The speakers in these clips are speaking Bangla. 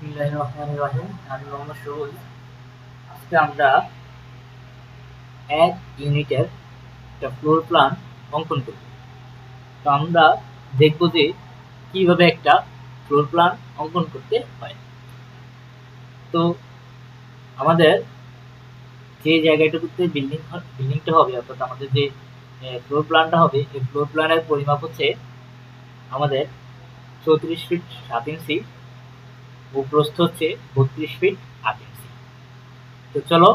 যে আমাদের যে বিল্ডিং বিল্ডিংটা হবে, অর্থাৎ আমাদের যে ফ্লোর প্ল্যানটা হবে ফ্লোর প্ল্যানের পরিমাপ হচ্ছে আমাদের চৌত্রিশ ফিট সাত ইঞ্চি ও প্রস্থ হচ্ছে বত্রিশ ফিট আট ইঞ্চি তো চলো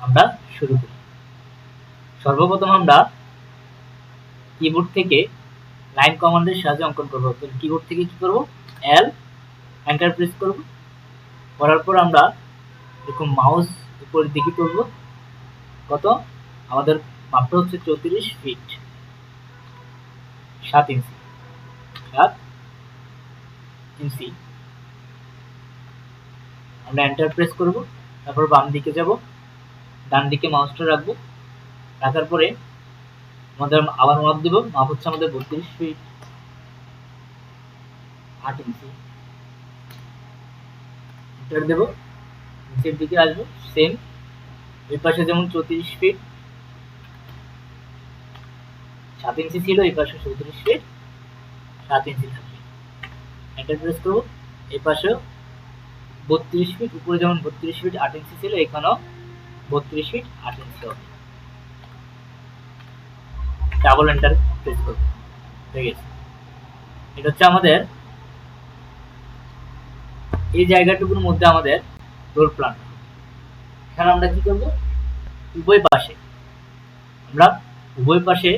আমরা শুরু করি। সর্বপ্রথম আমরা কিবোর্ড থেকে লাইন কমান্ডের সাহায্যে অঙ্কন করব। কিবোর্ড থেকে কি করব? এল এন্টার প্রেস করব। করার পর আমরা এরকম মাউস উপরের দিকে করব কত? আমাদের মাপটা হচ্ছে চৌত্রিশ ফিট সাত ইঞ্চি সাত ইঞ্চি আমরা এন্টার প্রেস করব, তারপর বাম দিকে যাব, ডান দিকে মাউসটা রাখব, রাখার পরে আমাদের আবার মাপ দেব মাপ হচ্ছে আমাদের বত্রিশ ফিট আট ইঞ্চি এন্টার দেব, নিচের দিকে আসব সেম এই পাশে যেমন চৌত্রিশ ফিট সাত ইঞ্চি ছিল, এই পাশে চৌত্রিশ ফিট সাত ইঞ্চি থাকবে। এন্টার প্রেস করব, এই পাশেও বত্রিশ ফিট উপরে যেমন বত্রিশ ফিট আট ইঞ্চি ছিল, এখানেও বত্রিশ ফিট আট ইঞ্চি হবে ডাবল এন্টার প্রেস করব। ঠিক আছে? এটা হচ্ছে আমাদের এই জায়গাটুকুর মধ্যে আমাদের রোল প্ল্যান এখানে আমরা কি করব? উভয় পাশে আমরা উভয় পাশে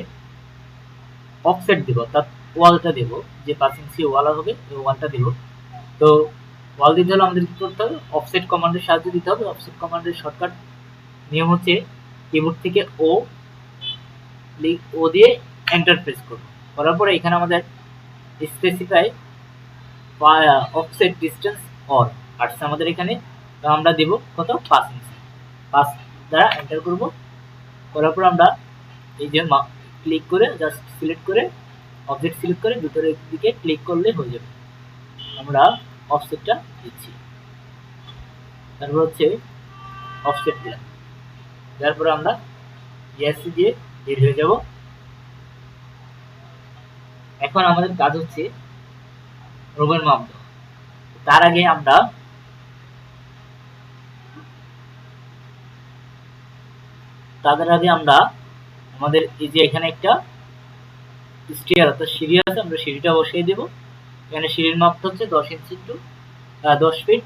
অফসেট দেব, অর্থাৎ ওয়ালটা দেব, যে পাঁচ ইঞ্চি ওয়াল হবে ওই ওয়ালটা দেব। তো ওয়াল দিতে হলে আমাদের কি করতে হবে? অফসেট কমান্ডের সাহায্য দিতে হবে। অফসেট কমান্ডের শর্টকাট নিয়ম হচ্ছে কিবোর্ড থেকে ও ও দিয়ে এন্টার প্রেস করব। করার পরে এখানে আমাদের স্পেসিফাই অফসেট ডিস্টেন্স অর আসছে আমাদের এখানে। তো আমরা দেব কত? পাঁচ ইঞ্চি পাঁচ দ্বারা এন্টার করব। করার পর আমরা এই যে ক্লিক করে জাস্ট সিলেক্ট করে অবজেক্ট সিলেক্ট করে ভিতরের দিকে ক্লিক করলে হয়ে যাবে। আমরা অফসেটটা দিচ্ছি। তারপর হচ্ছে অফসেট দিলাম। তারপরে আমরা ইএসসি দিয়ে বের হয়ে যাব। এখন আমাদের কাজ হচ্ছে রোগের মাপ তার আগে আমরা তাদের আগে আমরা আমাদের এই যে এখানে একটা স্টিয়ার অর্থাৎ সিঁড়ি আছে, আমরা সিঁড়িটা বসিয়ে দেব। এখানে সিঁড়ির মাপটা হচ্ছে দশ ইঞ্চি টু দশ ফিট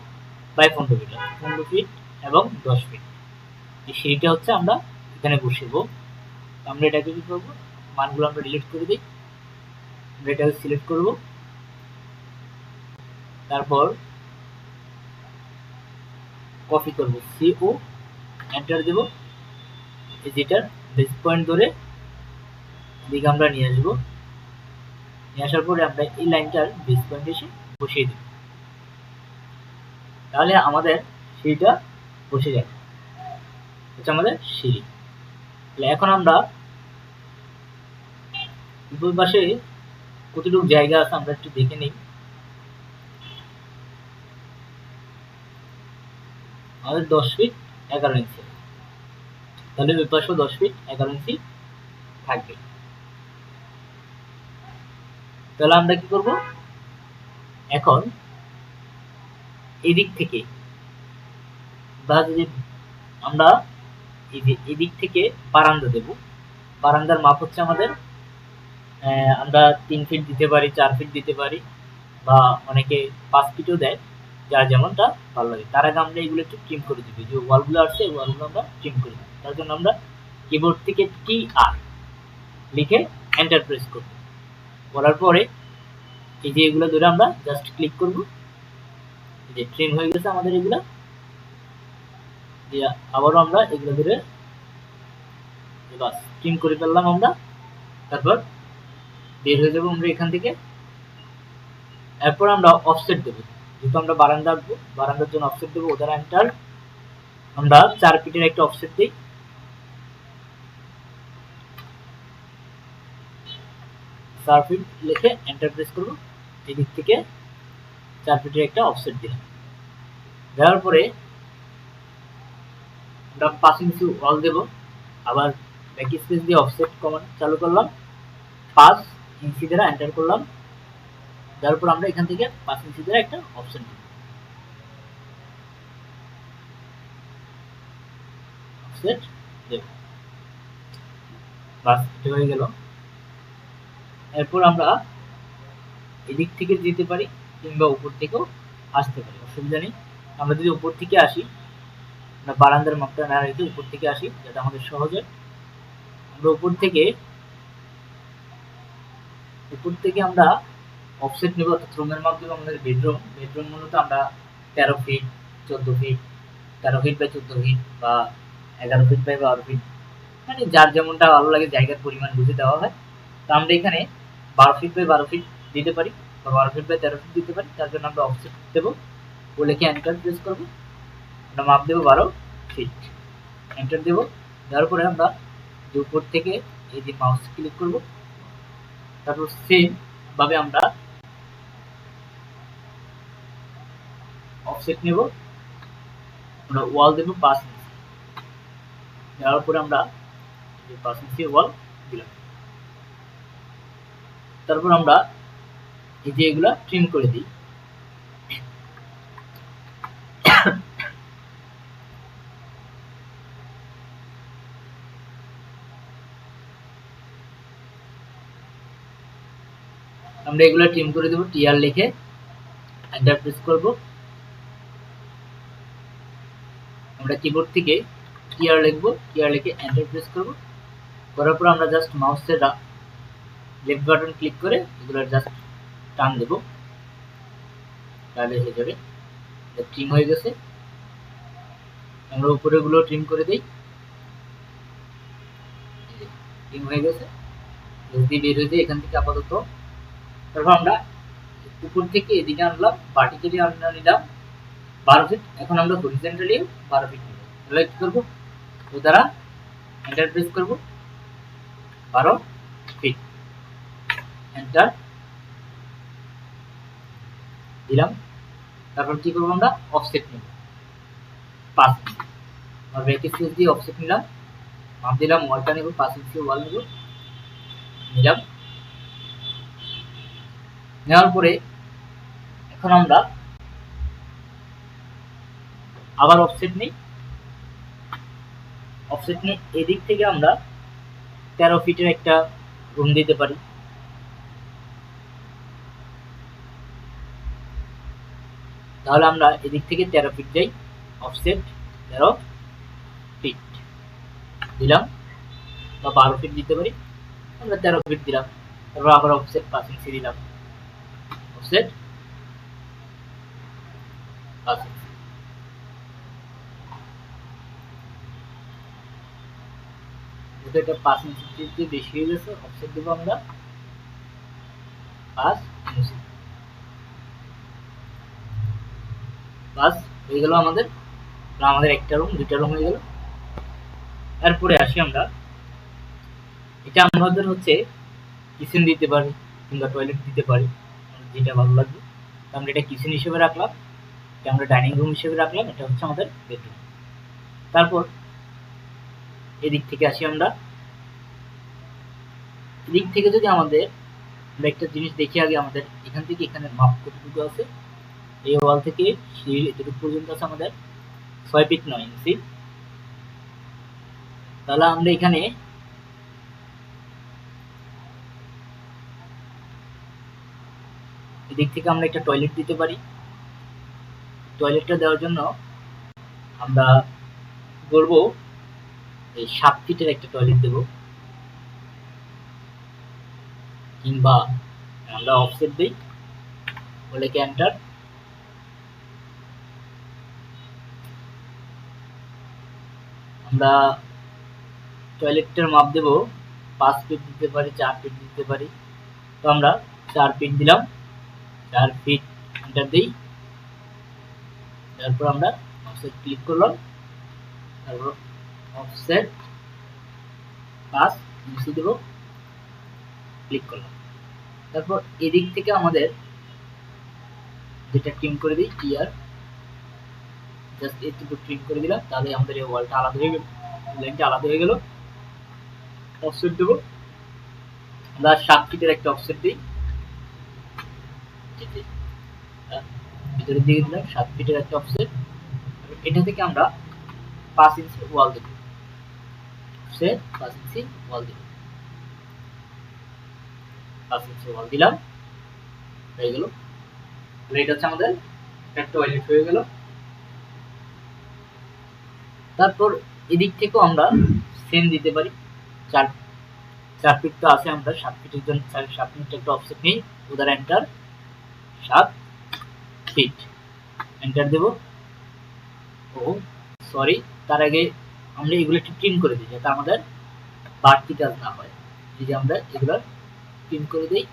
বাই পনেরো ফিট পনেরো ফিট এবং দশ ফিট এই সিঁড়িটা হচ্ছে আমরা এখানে বসিয়ে আমরা এটাকে কি করব? মানগুলো আমরা ডিলিট করে দিই। আমরা এটাকে সিলেক্ট করব। তারপর কপি করব। সি ও এন্টার দেব। এই যেটার বেস পয়েন্ট ধরে এদিকে আমরা নিয়ে আসব। নিয়ে আসার পরে আমরা এই লাইনটার বেস পয়েন্ট এসে বসিয়ে দেব তাহলে আমাদের সিঁড়িটা বসে যাবে। হচ্ছে আমাদের সিঁড়ি। তাহলে এখন আমরা পাশে কতটুকু জায়গা আছে আমরা একটু দেখে নিই। আমাদের দশ ফিট এগারো ইঞ্চি তাহলে ওই পাশেও দশ ফিট এগারো ইঞ্চি থাকবে। তাহলে আমরা কি করব? এখন এদিক থেকে বা যদি আমরা এদিক থেকে বারান্দা দেব, বারান্দার মাপ হচ্ছে আমাদের আমরা তিন ফিট দিতে পারি, চার ফিট দিতে পারি বা অনেকে পাঁচ ফিটও দেয়, যার যেমনটা ভালো লাগে। তার আগে আমরা এগুলো একটু ট্রিম করে দিবি। যে ওয়ালগুলো আসছে ওয়ালগুলো আমরা ট্রিম করে দিই তার জন্য আমরা কিবোর্ড থেকে টি আর লিখে এন্টার প্রেস করব। করার পরে এই যে এগুলো ধরে আমরা জাস্ট ক্লিক করব। যে ট্রিম হয়ে গেছে আমাদের এগুলো। দিয়ে আবারও আমরা এগুলো ধরে বাস ট্রিম করে ফেললাম আমরা। তারপর বের হয়ে যাব আমরা এখান থেকে। এরপর আমরা অফসেট দেবো। যেহেতু আমরা বারান্দা আঁকবো, বারান্দার জন্য অফসেট দেবো, ওদের এন্টার আমরা চার ফিটের একটা অফসেট দিই। চার ফিট লিখে এন্টার প্রেস করব। এদিক থেকে চার ফিটের একটা অফসেট দিলাম দেওয়ার পরে আমরা পাঁচ ইঞ্চি ওয়াল দেব। আবার ব্যাক স্পেস দিয়ে অফসেট কমান্ড চালু করলাম। পাঁচ ইঞ্চি দ্বারা এন্টার করলাম। দেওয়ার পর আমরা এখান থেকে পাঁচ ইঞ্চি দ্বারা একটা অপশন দেব। অফসেট দেব। বাস, এটা হয়ে গেল। এরপর আমরা এদিক থেকে যেতে পারি কিংবা উপর থেকেও আসতে পারি, অসুবিধা নেই। আমরা যদি উপর থেকে আসি, আমরা বারান্দার মাপটা না রেখে উপর থেকে আসি, যাতে আমাদের সহজ আমরা উপর থেকে উপর থেকে আমরা অফসেট নেব, অর্থাৎ রুমের দেবো আমাদের বেডরুম বেডরুম মূলত আমরা তেরো ফিট চোদ্দ ফিট তেরো ফিট বাই চোদ্দ ফিট বা এগারো ফিট বাই বারো ফিট মানে যার যেমনটা ভালো লাগে, জায়গার পরিমাণ বুঝে দেওয়া হয়। তো আমরা এখানে বারো ফিট বাই বারো ফিট দিতে পারি বা বারো ফিট বাই তেরো ফিট দিতে পারি, তার জন্য আমরা অফসেট দেবো। বলে কি এন্টার প্রেস করব। আমরা মাপ দেবো বারো ফিট এন্টার দেবো। দেওয়ার পরে আমরা উপর থেকে এই যে মাউস ক্লিক করব। তারপর সেম ভাবে আমরা অফসেট নেব। আমরা ওয়াল দেবো পাঁচ ইঞ্চি দেওয়ার পরে আমরা পাঁচ ইঞ্চি ওয়াল দিলাম। তারপর আমরা এই যে এগুলা ট্রিম করে দিই। আমরা এগুলো ট্রিম করে দেবো টিআর লিখে এন্টার প্রেস করব। আমরা কিবোর্ড থেকে টিআর লিখব টিআর লিখে এন্টার প্রেস করব। করার পর আমরা জাস্ট মাউসের লেফট বাটন ক্লিক করে এগুলো জাস্ট টান দেব। তাহলে হয়ে যাবে। ট্রিম হয়ে গেছে। আমরা ট্রিম করে দিই। ট্রিম হয়ে গেছে। যদি বের হয়ে যায় এখান থেকে আপাতত। তারপর আমরা উপর থেকে এদিকে আনলাম ভার্টিক্যালি আমরা নিলাম বারো ফিট এখন আমরা হরিজেন্টালি বারো ফিট নিব। তাহলে কি করব? তো দ্বারা এন্টার প্রেস করব। বারো। এন্টার দিলাম। তারপর কি করব আমরা? অফসেট নেব। পাঁচ আর ব্যাক স্পেস দিয়ে অফসেট নিলাম। মাপ দিলাম ওয়ালটা নেব পাঁচ ইঞ্চি ওয়াল নেব। নিলাম। নেওয়ার পরে এখন আমরা আবার অফসেট নিই। অফসেট নিয়ে এদিক থেকে আমরা তেরো ফিটের একটা রুম দিতে পারি। তাহলে আমরা এদিক থেকে তেরো ফিট যাই অফসেট তেরো ফিট দিলাম, বা বারো ফিট দিতে পারি, আমরা তেরো ফিট দিলাম। তারপর আবার অফসেট পাঁচ ইঞ্চি দিলাম। অফসেট পাঁচ ইঞ্চি এটা পাঁচ ইঞ্চি বেশি হয়ে গেছে অফসেট দেবো আমরা। পাঁচ ইঞ্চি বাস হয়ে গেল আমাদের। আমাদের একটা রুম দুইটা রুম হয়ে গেল। এরপরে আসি আমরা। এটা আমাদের হচ্ছে কিচেন দিতে পারি কিংবা টয়লেট দিতে পারি, যেটা ভালো লাগবে। আমরা এটা কিচেন হিসেবে রাখলাম। এটা আমরা ডাইনিং রুম হিসেবে রাখলাম। এটা হচ্ছে আমাদের বেডরুম তারপর এদিক থেকে আসি আমরা। এদিক থেকে যদি আমাদের একটা জিনিস দেখি আগে আমাদের, এখান থেকে এখানে মাপ কতটুকু আছে? এই ওয়াল থেকে সিঁড়ি এতটুকু পর্যন্ত আছে আমাদের ছয় ফিট নয় ইঞ্চি তাহলে আমরা এখানে এদিক থেকে আমরা একটা টয়লেট দিতে পারি। টয়লেটটা দেওয়ার জন্য আমরা করব এই সাত ফিটের একটা টয়লেট দেব। কিংবা আমরা অফসেট দিই। বলে কি আমরা টয়লেটটার মাপ দেব। পাঁচ ফিট দিতে পারি, চার ফিট দিতে পারি। তো আমরা চার ফিট দিলাম। চার ফিট এন্টার দিই। তারপর আমরা অফসেট ক্লিক করলাম। তারপর অফসেট পাঁচ ইঞ্চি দেব। ক্লিক করলাম। তারপর এদিক থেকে আমাদের যেটা টিম করে দিই টিয়ার জাস্ট একটু ট্রিম করে দিলাম তাহলে আমাদের এই ওয়ালটা আলাদা হয়ে গেল। লাইনটা আলাদা হয়ে গেল। অফসেট দেবো। আমরা সাত ফিটের একটা অফসেট দিই। এই যে, ভিতরের দিকে দিলাম সাত ফিটের একটা অফসেট এটা থেকে আমরা পাঁচ ইঞ্চি ওয়াল দেবো। সে পাঁচ ইঞ্চি ওয়াল দেবো। পাঁচ ইঞ্চি ওয়াল দিলাম। হয়ে গেল। এটা হচ্ছে আমাদের একটা টয়লেট হয়ে গেল। তারপর এদিক থেকেও আমরা সেম দিতে পারি। চার চার ফিট তো আছে আমরা সাত ফিটের জন্য সাত ফিট একটা অপশন নেই। উদার এন্টার সাত ফিট এন্টার দেব। ও সরি তার আগে আমরা এগুলো একটু ট্রিম করে দিই, যাতে আমাদের বাড়তি কাজ না হয়। এই যে আমরা এগুলো ট্রিম করে দিই।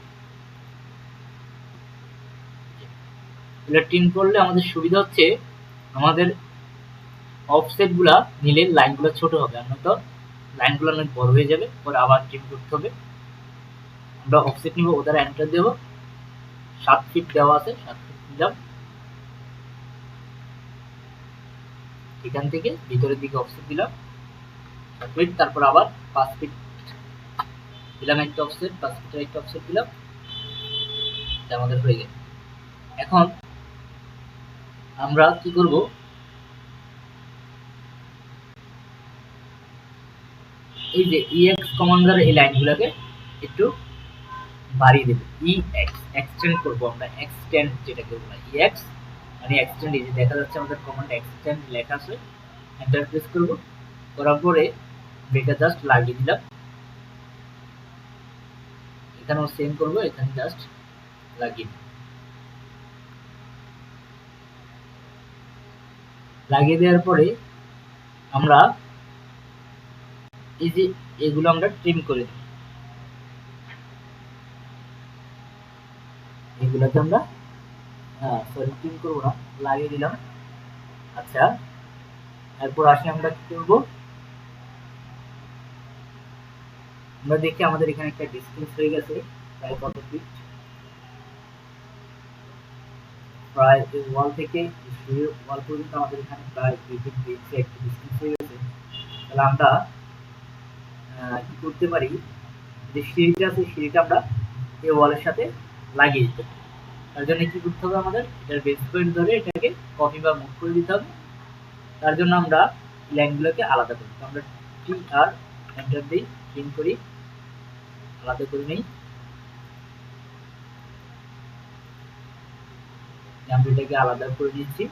এগুলো ট্রিম করলে আমাদের সুবিধা হচ্ছে, আমাদের অফসেটগুলা নিলে লাইনগুলো ছোট হবে, আর নয়তো লাইনগুলো অনেক বড় হয়ে যাবে, পরে আবার ট্রিম করতে হবে। আমরা অফসেট নিব, ওদের এন্টার দেব। সাত ফিট দেওয়া আছে, সাত ফিট দিলাম এখান থেকে ভিতরের দিকে অফসেট দিলাম। ফিট তারপর আবার পাঁচ ফিট দিলাম একটা অফসেট পাঁচ ফিটের একটা অফসেট দিলাম। আমাদের হয়ে গেল। এখন আমরা কি করব? এই যে ইএক্স কমান্ডার এই লাইনগুলোকে একটু বাড়িয়ে দেব। ইএক্স এক্সটেন্ড করব আমরা। এক্সটেন্ড যেটাকে বলা ইএক্স মানে এক্সটেন্ড এই যে দেখা যাচ্ছে আমাদের কমান্ড এক্সটেন্ড লেখা আছে। এন্টার প্রেস করব। করার পরে এটা জাস্ট লাগিয়ে দিলাম। এখানেও সেম করব, এখানে জাস্ট লাগিয়ে লাগিয়ে দেওয়ার পরে আমরা এই এগুলো আমরা ট্রিম করে দিই। এগুলোকে আমরা হ্যাঁ সরি ট্রিম করব না, লাগিয়ে দিলাম। আচ্ছা এরপর আসি আমরা কি করব? আমরা দেখি আমাদের এখানে একটা ডিসটেন্স হয়ে গেছে, প্রায় কত ফিট প্রায় ওয়াল থেকে ওয়াল পর্যন্ত আমাদের এখানে প্রায় দুই ফিট একটা ডিসটেন্স হয়ে গেছে। তাহলে আমরা কি করতে পারি? যে সিঁড়িটা আছে, সিঁড়িটা আমরা এই ওয়ালের সাথে লাগিয়ে দিতে পারি। তার জন্য কি করতে হবে আমাদের? এটার বেস পয়েন্ট ধরে এটাকে কপি বা মুভ করে দিতে হবে। তার জন্য আমরা লাইনগুলোকে আলাদা করি আমরা টি আর এন্টার দিই ক্লিন করি। আলাদা করে নেই। আমরা এটাকে আলাদা করে দিচ্ছি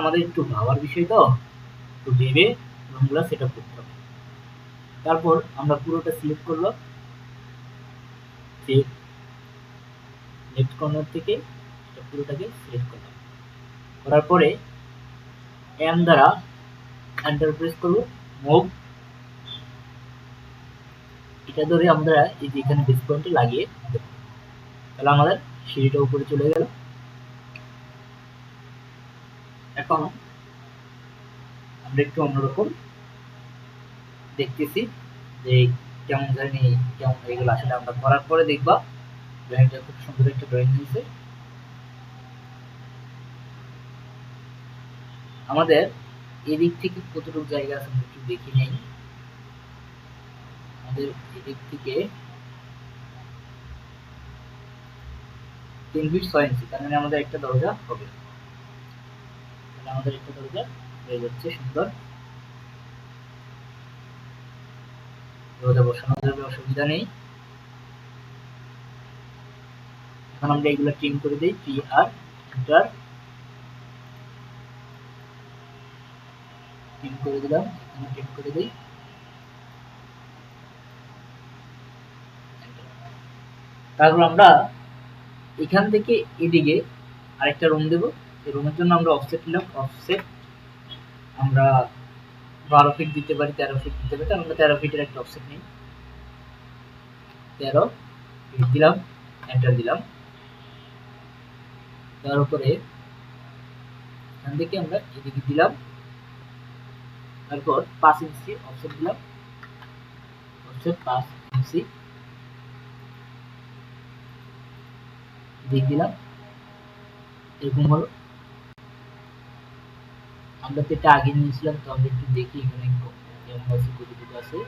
আমাদের একটু ভাবার বিষয় তো? একটু ভেবে রুমগুলো সেট আপ করতে হবে। তারপর আমরা পুরোটা সিলেক্ট করলাম যে লেফট কর্নার থেকে এটা পুরোটাকে সিলেক্ট করলাম। করার পরে এম দ্বারা এন্টার প্রেস করব। মুভ এটা ধরে আমরা এই যে এখানে বেস পয়েন্টে লাগিয়ে তাহলে আমাদের সিঁড়িটা উপরে চলে গেল। এখন একটু অন্যরকম। দেখতেছি যে কেমন জানি কেমন এগুলো আসলে আমরা করার পরে দেখবা। ড্রয়িংটা খুব সুন্দর একটা ড্রয়িং হয়েছে। আমাদের এদিক থেকে কতটুকু জায়গা আছে আমরা একটু দেখি নেই। আমাদের এদিক থেকে তিন ফিট ছয় ইঞ্চি তার মানে আমাদের একটা দরজা হবে। আমাদের একটা দরজা হয়ে যাচ্ছে, সুন্দর। দরজা বসানো যাবে, অসুবিধা নেই। এখন আমরা এগুলো ট্রিম করে দিই টি আর ট্রিম করে দিলাম, এখানে ট্রিম করে দিই। তারপর আমরা এখান থেকে এদিকে আরেকটা রুম দেব। এই রুমের জন্য আমরা অফসেট নিলাম অফসেট আমরা বারো ফিট দিতে পারি, তেরো ফিট দিতে পারি আমরা তেরো ফিটের একটা অপশন নিই। তেরো ফিট দিলাম এন্টার দিলাম। তার উপরে এখান থেকে আমরা এদিকে দিলাম। তারপর পাঁচ ইঞ্চি অপশন দিলাম। অফসেট পাঁচ ইঞ্চি দিক দিলাম। এরকম হলো। আমরা তো এটা আগে নিয়েছিলাম, তো আমরা একটু দেখি এখানে কেমন আছে কতটুকু আছে।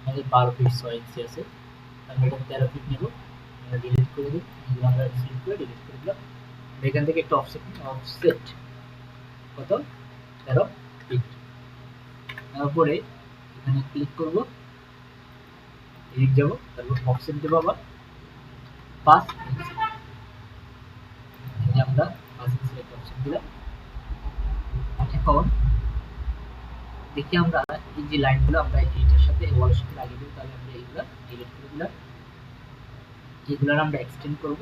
আমাদের বারো ফিট ছয় ইঞ্চি আছে। আমরা এটা তেরো ফিট নেব। আমরা ডিলিট করে দিই। এগুলো আমরা সিলেক্ট করে ডিলিট করে দিলাম। এখান থেকে একটা অফসেট অফসেট কত? তেরো ফিট তারপরে এখানে ক্লিক করব। এদিক যাব। তারপর অফসেট দেবো আবার। পাঁচ ইঞ্চি এই যে আমরা পাঁচ ইঞ্চি একটা অপশন এখন দেখি আমরা এই যে লাইনগুলো আমরা এইটার সাথে ওয়ালের সাথে লাগিয়ে দেবো, তাহলে আমরা এইগুলা ডিলিট করে দিলাম। এগুলার আমরা এক্সটেন্ড করব।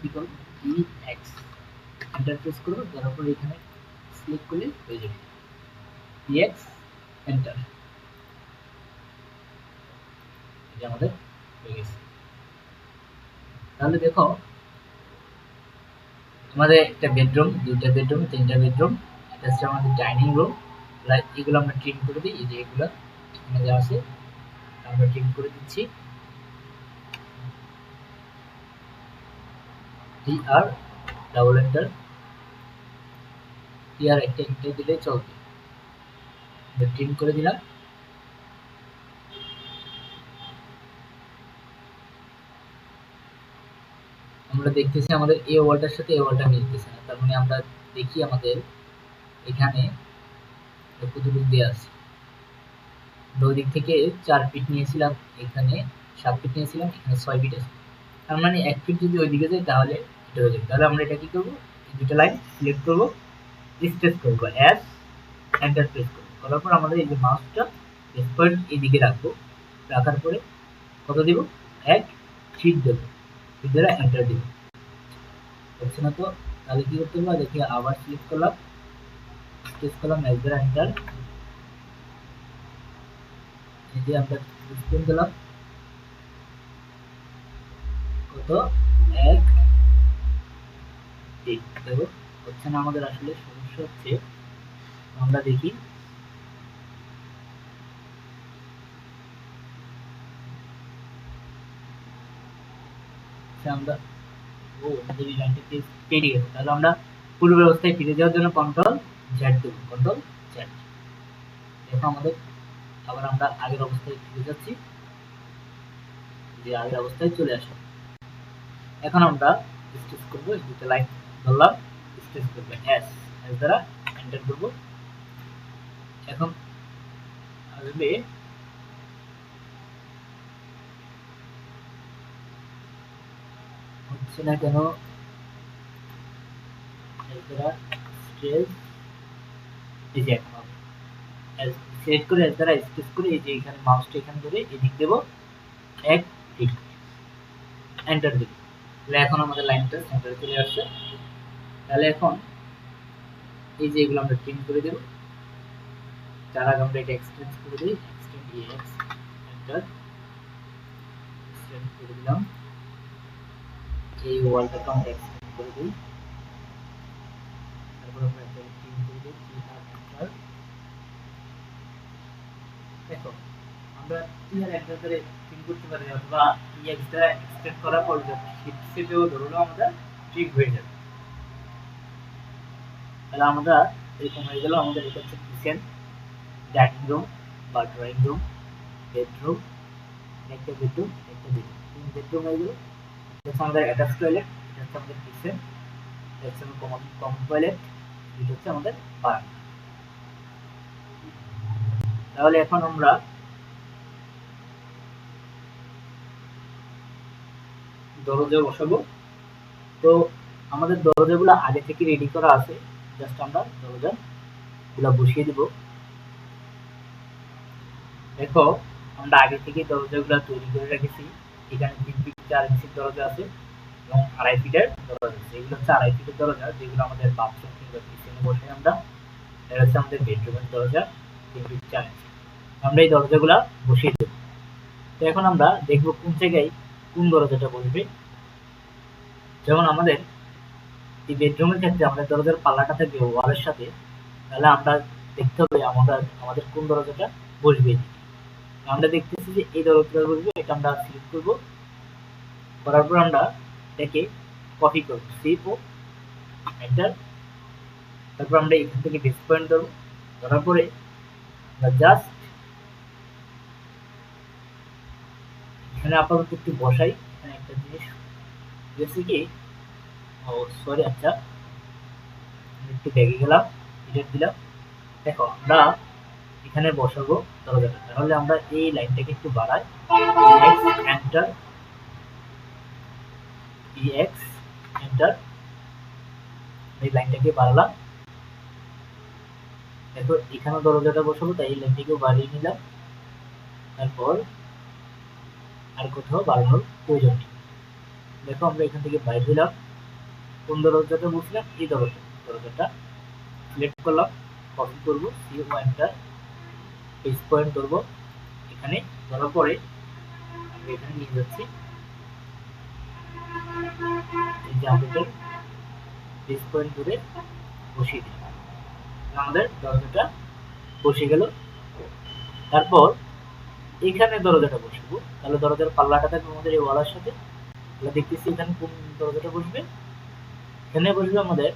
কি করব? ই এক্স এন্টার প্রেস করব তারপর এখানে সিলেক্ট করলে হয়ে যাবে। ই এক্স এন্টার এটা আমাদের হয়ে গেছে। তাহলে দেখো আমাদের একটা বেডরুম দুইটা বেডরুম তিনটা বেডরুম এটা হচ্ছে আমাদের ডাইনিং রুম এগুলো আমরা ট্রিম করে দিই, এই যে এগুলো এখানে যা আছে, আমরা ট্রিম করে দিচ্ছি। আর ডাবল এন্টার টি আর একটা এন্টার দিলে চলবে। ট্রিম করে দিলাম। আমরা দেখতেছি আমাদের এ ওয়ালটার সাথে এ ওয়ালটা মিলতেছে না। তার মানে আমরা দেখি আমাদের এখানে কতটুকু দেওয়া আছে। দিক থেকে চার ফিট নিয়েছিলাম, এখানে সাত ফিট নিয়েছিলাম, এখানে ছয় ফিট আছে। তার মানে এক ফিট যদি ওইদিকে যায়, তাহলে এটা হয়ে যাবে। তাহলে আমরা এটা কি করব? দুটো লাইন সিলেক্ট করব স্ট্রেস করব অ্যাস এন্টার প্রেস করব। করার পর আমাদের এই যে মাউসটা পয়েন্ট এইদিকে রাখব। রাখার পরে কত দিব? এক ফিট দেবো। দ্বারা এন্টার দিব। হচ্ছে না তো? তাহলে কি করতে হবে? দেখি আবার সিলেক্ট করলাম। স্পেস করলাম এক দ্বারা এন্টার এই আমরা স্পেন দিলাম। কত? এক। দেখো, হচ্ছে না আমাদের আসলে সমস্যা হচ্ছে। আমরা দেখি আমরা ও আমাদের এই লাইনটা কেটে গেছে। তাহলে আমরা পূর্ব ব্যবস্থায় ফিরে যাওয়ার জন্য কন্ট্রোল জেড দেব। কন্ট্রোল জেড দেখো আমাদের, আবার আমরা আগের অবস্থায় ফিরে যাচ্ছি। যে আগের অবস্থায় চলে আসো এখন আমরা স্টেজ করব দুটো লাইন ধরলাম স্টেজ করব। এস এস দ্বারা এন্টার করব। এখন আসবে হচ্ছে না কেন? যে এখন করে করে এই যে এখানে মাউসটা দেবো। এক ঠিক এন্টার তাহলে এখন আমাদের লাইনটা সেন্টারে চলে আসছে। তাহলে এখন এই যে এগুলো আমরা ট্রিম করে দেব। তার আগে আমরা এটা এক্সটেন্ড করে দিই। এক্সটেন্ড এক্স এন্টার এক্সটেন্ড করে দিলাম। এই ওয়ালটাকে আমরা এক্সটেন্ড করে দিই। তারপর আমরা এটা ট্রিম করে দিই এন্টার দেখো, আমরা টিআর এন্টার করে ট্রিম করতে পারি অথবা টিএক্স দ্বারা এক্সটেন্ড করার পর শিফট সেভেও ধরলো, আমরা ট্রিম হয়ে যাবে। তাহলে আমরা এরকম হয়ে গেল, আমাদের এটা হচ্ছে কিচেন ডাইনিং রুম বা ড্রয়িং রুম বেডরুম একটা বেডরুম একটা বেডরুম তিন বেডরুম হয়ে গেল। হচ্ছে আমাদের অ্যাটাচ টয়লেট এটা হচ্ছে আমাদের কিচেন এটা হচ্ছে কমন টয়লেট এটা হচ্ছে আমাদের তাহলে এখন আমরা দরজা বসাবো। তো আমাদের দরজাগুলো আগে থেকে রেডি করা আছে জাস্ট আমরা দরজা গুলা বসিয়ে দিব। দেখো, আমরা আগে থেকে দরজাগুলো তৈরি করে রেখেছি, এখানে ফিট ইঞ্চির দরজা আছে এবং আড়াই ফিটের দরজা আছে। এগুলো হচ্ছে আড়াই ফিটের দরজা, যেগুলো আমাদের বাথরুম কিংবা কিচেনে বসে আমরা, এটা হচ্ছে আমাদের বেডরুমের দরজা, তিন ফিট চার ইঞ্চি আমরা এই দরজাগুলা বসিয়ে দেব। তো এখন আমরা দেখব কোন জায়গায় কোন দরজাটা বসবে। যেমন আমাদের এই বেডরুমের ক্ষেত্রে আমাদের দরজার পাল্লাটা থাকবে ওয়ালের সাথে, তাহলে আমরা দেখতে হবে আমরা আমাদের কোন দরজাটা বসবে। আমরা দেখতেছি যে এই দরজাটা বসবে, এটা আমরা সিলেক্ট করব। করার পর আমরা এটাকে কপি করব সি ও এন্টার তারপর আমরা এখান থেকে ডিস পয়েন্ট ধরবো ধরার পরে আমরা জাস্ট এখানে আপাতত একটু বসাই, এখানে একটা জিনিস হয়েছে কি? ও সরি আচ্ছা। একটু দেখে গেলাম ডিলেট দিলাম। দেখো, আমরা এখানে বসাবো দরজাটা। তাহলে আমরা এই লাইনটাকে একটু বাড়াই। এন্টার এক্স এন্টার এই লাইনটাকে বাড়ালাম। দেখো এখানে দরজাটা বসাবো, তাই এই লাইনটাকেও বাড়িয়ে নিলাম। তারপর আর কোথাও বাড়ানোর প্রয়োজন নেই। দেখো আমরা এখান থেকে বাইর হইলাম কোন দরজাটা বসলাম? এই দরজা দরজাটা সিলেক্ট করলাম কপি করব সি এন্টার পেজ পয়েন্ট ধরব। এখানে ধরার পরে আমরা এখানে নিয়ে যাচ্ছি। এই যে পেজ পয়েন্ট ধরে বসিয়ে দিই আমাদের দরজাটা বসে গেল। তারপর এখানে দরজাটা বসবো। তাহলে দরজার পাল্লাটা থাকবে আমাদের এই ওয়ালার সাথে। তাহলে দেখতেছি এখানে কোন দরজাটা বসবে। এখানে বসবে আমাদের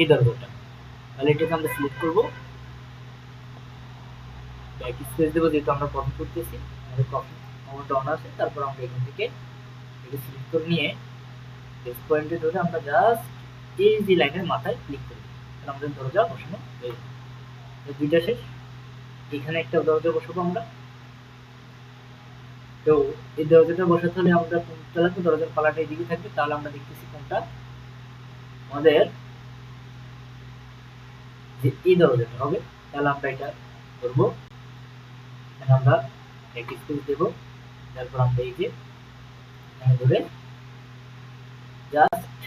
এই দরজাটা। তাহলে এটাকে আমরা সিলেক্ট করব। ব্যাক স্পেস দেবো যেহেতু আমরা কপি করতেছি। আমাদের কপি মোমেন্ট অন আছে, তারপর আমরা এখান থেকে এটা সিলেক্ট করে নিয়ে বেস পয়েন্টে ধরে আমরা জাস্ট এই যে লাইনের মাথায় ক্লিক করব তাহলে আমাদের দরজা বসানো হয়ে যাবে। দুইটা শেষ। এখানে একটা দরজা বসাবো আমরা। তো এই দরজাটা বসাতে হলে আমরা কোনটা লাগবে? দরজার পালাটা এদিকে থাকবে। তাহলে আমরা দেখতেছি কোনটা? আমাদের যে এই দরজাটা হবে, তাহলে আমরা এটা করব আমরা এক স্পেস দেব। তারপর আমরা এই যে ধরে জাস্ট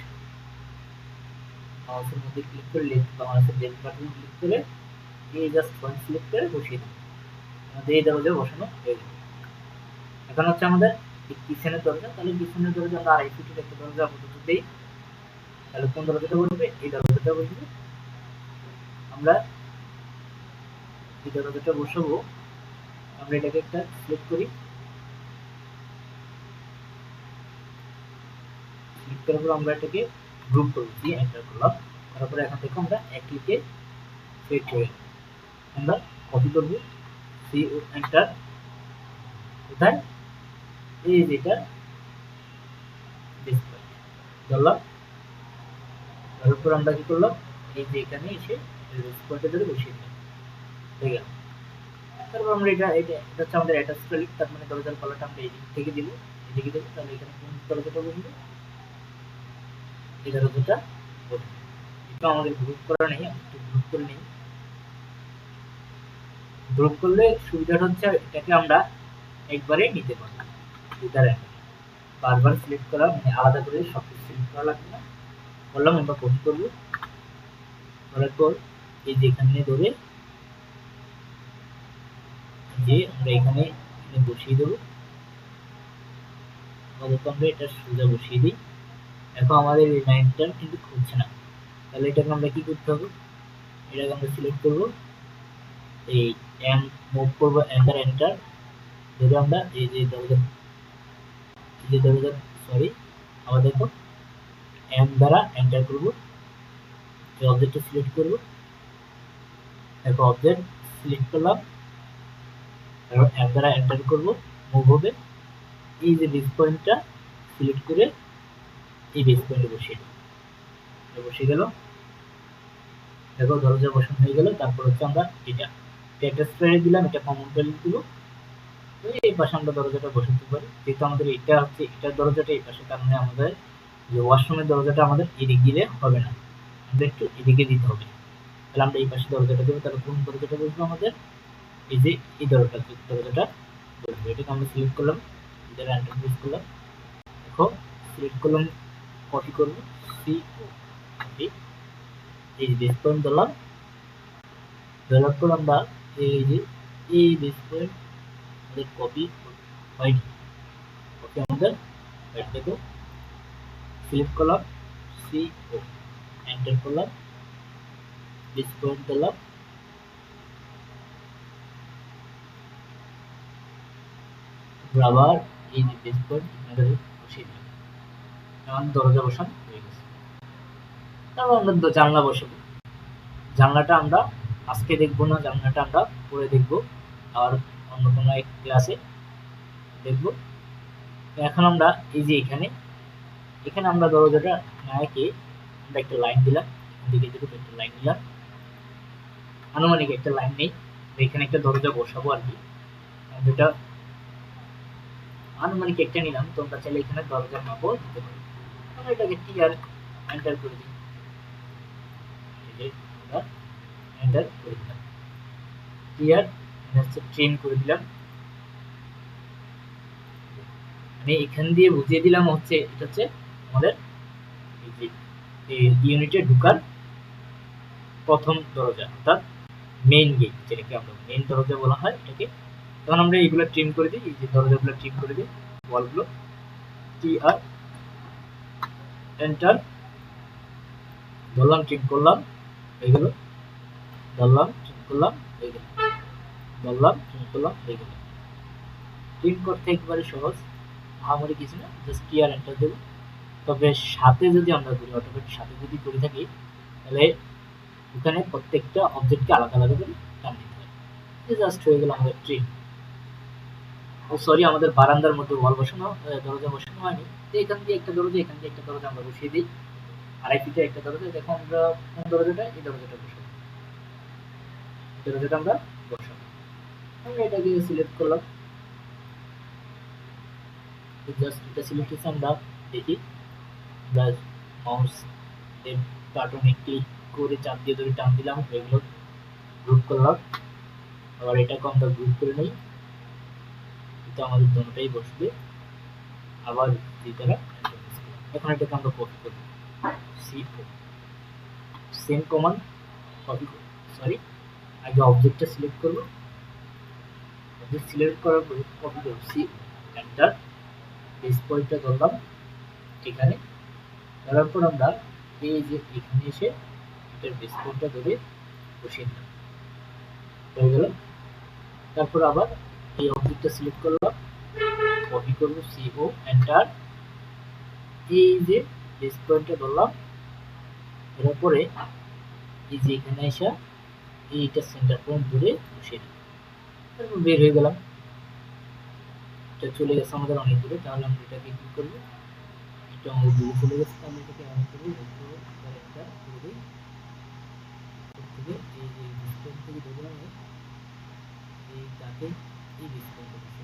মাউসের মধ্যে ক্লিক করে লেফট বা মাউসের লেফট বাটন ক্লিক করে এই জাস্ট পয়েন্ট সিলেক্ট করে বসিয়ে দেব। আমাদের এই দরজা বসানো হয়ে গেল। এখন হচ্ছে আমাদের পিছনের দরজা। তাহলে পিছনের দরজা আমরা আড়াই ফিটের একটা দরজা আপাতত দিই। তাহলে কোন দরজাটা বসবে? এই দরজাটা বসবে। আমরা এই দরজাটা বসাবো। আমরা এটাকে একটা সিলেক্ট করি। সিলেক্ট করার পর আমরা এটাকে গ্রুপ করছি এন্টার করলাম। তারপরে এখান থেকে আমরা এক ক্লিকে সেট হয়ে আমরা কপি করব সি এন্টার কোথায় এই যেটা ডিসপ্লে তারপর আমরা কি করলাম? এই যে এখানে এসে ধরে বসিয়ে দিলাম। হয়ে গেল। তারপর আমরা এটা এটা হচ্ছে আমাদের অ্যাটাচ তার মানে দরজার কলাটা আমরা এই থেকে দিব, এদিকে দেবো, তাহলে এখানে কোন দরজাটা এই দরজাটা এটা আমাদের গ্রুপ করা নেই একটু গ্রুপ করে নিই। গ্রুপ করলে সুবিধাটা হচ্ছে এটাকে আমরা একবারে নিতে এটারে বারবার সিলেক্ট করা মানে আলাদা করে সব কিছু সিলেক্ট করা লাগবে না। বললাম, আমরা কপি করব। করার পর এই যে এখানে ধরে যে আমরা এখানে এখানে বসিয়ে দেবো। আপাতত আমরা এটা সোজা বসিয়ে দিই। এখন আমাদের এই লাইনটা কিন্তু খুলছে না। তাহলে এটাকে আমরা কি করতে হবে? এটাকে আমরা সিলেক্ট করব। এই এম মুভ করব এন্টার এন্টার ধরে আমরা এই যে দরজা, এই যে দরজা সরি আবার দেখো এম দ্বারা এন্টার করব। এই অবজেক্টটা সিলেক্ট করব। দেখো অবজেক্ট সিলেক্ট করলাম। তারপর অ্যাপ দ্বারা এন্টার করব। মুভ হবে। এই যে বেস পয়েন্টটা সিলেক্ট করে এই বেস পয়েন্টে বসিয়ে দেবো গেল। দেখো দরজা হয়ে গেল। তারপর হচ্ছে আমরা এটা এটা দিলাম, এটা কমন তো এই পাশে আমরা দরজাটা বসাতে পারি। যেহেতু আমাদের এটা হচ্ছে, এটার দরজাটা এই পাশে কারণে আমাদের যে ওয়াশরুমের দরজাটা আমাদের এদিক দিলে হবে না। আমাদের একটু এদিকে দিতে হবে। তাহলে আমরা এই পাশে দরজাটা দেবো। তাহলে কোন দরজাটা বসবো আমাদের? এই যে, এই দরজাটা দরজাটা এটাকে আমরা সিলেক্ট করলাম। এটার এন্টার প্রেস করলাম। দেখো সিলেক্ট করলাম কপি করব সি এই বেস পয়েন্ট দিলাম দেওয়ার পর আমরা এই যে এই বেস পয়েন্ট আমাদের কপি হয়নি কপি আমাদের দেখো সিলেক্ট করলাম সি ও এন্টার করলাম বেস পয়েন্ট দিলাম আবার এই যে বেস পয়েন্ট বসিয়ে দিলাম। এখন দরজা বসানো, হয়ে গেছে। তারপর আমরা জানলা বসাবো। জানলাটা আমরা আজকে দেখব না, জানলাটা আমরা পরে দেখব। আর অন্য কোনো এক ক্লাসে দেখব। এখন আমরা এই যে এখানে এখানে আমরা দরজাটা না এঁকে আমরা একটা লাইন দিলাম। থেকে যেটুকু একটা লাইন দিলাম, আনুমানিক একটা লাইন নেই। এখানে একটা দরজা বসাবো আর কি। যেটা আনুমানিক একটা নিলাম। তোমরা চাইলে এখানে দরজার মাপও দিতে পারো। আমরা এটাকে টিআর এন্টার করে দিই এন্টার করে দিলাম টিআর হচ্ছে ট্রেন করে দিলাম মানে এখান দিয়ে বুঝিয়ে দিলাম হচ্ছে এটা হচ্ছে আমাদের ইউনিটে ঢুকার প্রথম দরজা অর্থাৎ মেইন গেট যেটাকে আমরা মেইন দরজা বলা হয় এটাকে তখন আমরা এইগুলো ট্রিম করে দিই এই যে দরজাগুলো ট্রিম করে দিই ওয়ালগুলো টি আর এন্টার ধরলাম ট্রিম করলাম হয়ে গেল ধরলাম ট্রিম করলাম হয়ে গেল ধরলাম ট্রিম করলাম হয়ে গেল ট্রিম করতে একবারে সহজ। মহামারী কিছু না জাস্ট টি আর এন্টার দেবো। তবে সাথে যদি আমরা করি অটোমেটিক সাথে যদি করে থাকি, তাহলে ওখানে প্রত্যেকটা অবজেক্টকে আলাদা আলাদা করে টান দিতে হয়। জাস্ট হয়ে গেল আমাদের ট্রিম ও সরি আমাদের বারান্দার মধ্যে ওয়াল বসানো দরজা বসানো। হয়নি তো এখান দিয়ে একটা দরজা, এখান দিয়ে একটা দরজা আমরা বসিয়ে দিই। এক একটা দরজা, দেখো আমরা কোন দরজাটা? এই দরজাটা বসাবো। দরজাটা আমরা বসাবো। আমরা এটাকে সিলেক্ট করলাম। জাস্ট এটা সিলেক্ট হয়েছে, আমরা দেখি। আমরা মাউস এর বাটনে ক্লিক করে চাপ দিয়ে ধরে টান দিলাম, এগুলো গ্রুপ করলাম। আবার এটাকে আমরা গ্রুপ করে নিই। কিন্তু আমাদের দুটোটাই বসবে। আবার এখন এটাকে আমরা কপি করব C same command copy sorry আগে অবজেক্টটা সিলেক্ট করব। অবজেক্ট সিলেক্ট করার পরে কপি করব। সি এন্টার বেস পয়েন্টটা ধরলাম এখানে। ধরার পর আমরা এই যে এখানে এসে এটার বেস পয়েন্টটা ধরে বসিয়ে দিলাম। হয়ে গেল। তারপর আবার এই অবজেক্টটা সিলেক্ট করলাম। কপি করব সিও এন্টার এই যে বেস পয়েন্টটা ধরলাম। এর পরে এই যে এখানে এসে এইটা সেন্টার পয়েন্ট ধরে বসিয়ে দিলাম। তারপর বের হয়ে গেলাম। এটা চলে গেছে আমাদের অনেক দূরে, তাহলে আমরা এটাকে কি করব? এটা আমাদের দূরে চলে গেছে, তাহলে এটাকে এমন করব একটা করে থেকে এই যে ডিসপ্লে থেকে ধরলাম এই তাকে এই ডিসপ্লে থেকে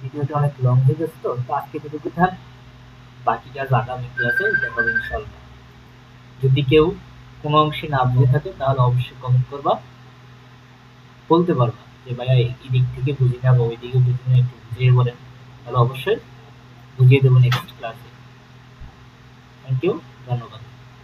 ভিডিওটা অনেক লং হয়ে গেছে তো তো আজকে এতটুকু থাক বাকিটা আগামী ক্লাসে দেখাবো ইনশাল্লাহ যদি কেউ কোনো অংশে না বুঝে থাকে, তাহলে অবশ্যই কমেন্ট করবা। বলতে পারবা যে, ভাইয়া, এই দিক থেকে বুঝি না বা ওই দিকে বুঝি না একটু বুঝিয়ে বলেন। তাহলে অবশ্যই বুঝিয়ে দেবো নেক্সট ক্লাসে থ্যাংক ইউ ধন্যবাদ।